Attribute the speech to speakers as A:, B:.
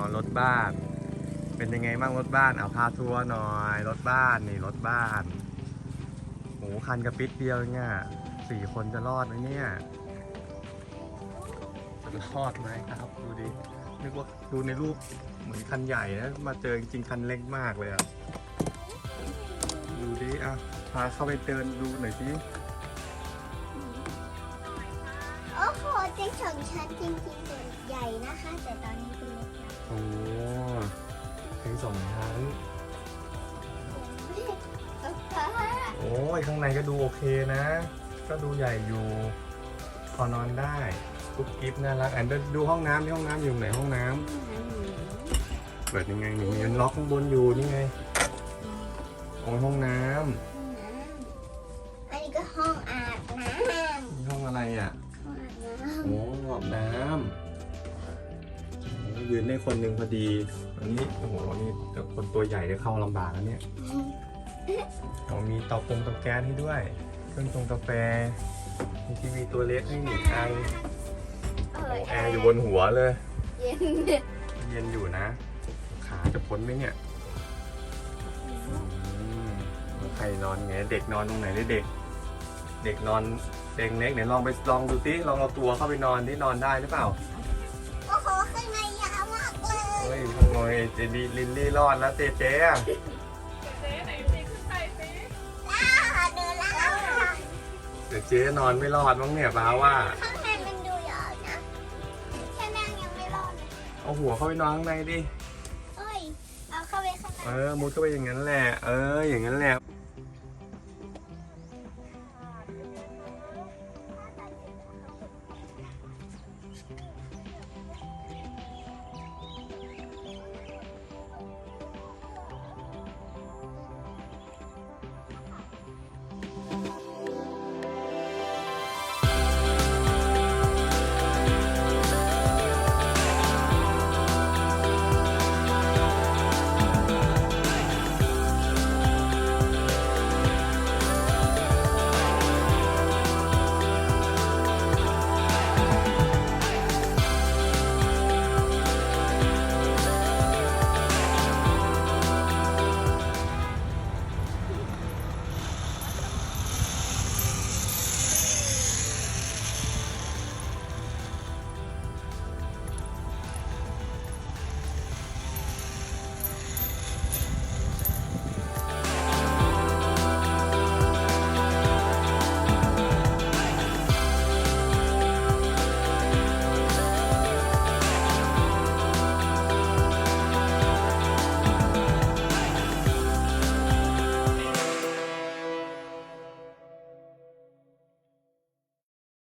A: นอนรถบ้าน เป็นยังไงบ้างรถบ้านเอาพาทัวร์หน่อยรถบ้านนี่รถบ้านโหคันกระปิดเดียวเนี่ยสี่คนจะรอดไหมเนี่ยจะรอดไหมครับดูดินึกว่าดูในรูปเหมือนคันใหญ่นะมาเจอจริงๆคันเล็กมากเลยอะดูดิอะพาเข้าไปเดินดูหน่อยสิ
B: โอ้โหเตียงสองชั้นจริงๆใหญ่นะคะ แต่ตอนนี้เป็นเล็กแล้ว
A: โอ้ถึงสองชั้น
B: ป๊าป๊า
A: โอ้ยข้างในก็ดูโอเคนะ ก็ดูใหญ่อยู่ พอนอนได้กุ๊บกิ๊บน่ารักอันเดยวดูห้องน้ำที่ห้องน้ำอยู่ไหนห้องน้ำเปิดยังไงหนูยังล็อกข้างบนอยู่นี่ไงโอ้ยห้องน้ำ
B: อันนี้ก็ห้องอาบน้ำห้อง
A: นี่ห้องอะไรอะ
B: อาบน้
A: โอ้ห้องอาบน้ำโอ้ ยืนได้คนหนึ่งพอดี อันนี้โอ้โหนี่แต่คนตัวใหญ่จะเข้าลำบากแล้วเนี่ยเรามีเตาปงเตาแก๊สให้ด้วย เครื่องชงกาแฟ มีทีวีตัวเล็กให้หนึ่งอันโอ้แอร์อยู่บนหัวเลย
B: เย็น
A: เย็นอยู่นะ ขาจะพ้นไหมเนี่ยอืมใครนอนไงเด็กนอนตรงไหนได้เด็ก เด็กนอนเตียงเล็กไหนลองไปลองดูสิลองเอาตัวเข้าไปนอนที่นอนได้หรือเปล่า ฮ้ยขโมยเจดีลินลี่รอดแล้วเจเจ๊อะ
C: เจ๊ไหนปีนขึ้นไปสิ
B: ล่าเดินล่า
A: เดี๋ยวเจ๊นอนไม่รอดมั้งเนี่ยป้าว่า
B: ข้างในมันดูเยอะนะแค่นั่งยังไม่รอดเลย
A: เอาหัวเข้าไปนอนข้างในดิ
B: เอ้ยเอาเข้าไปข้างใน
A: เออมุดเข้าไปอย่างนั้นแหละ เออ อย่างนั้นแหละ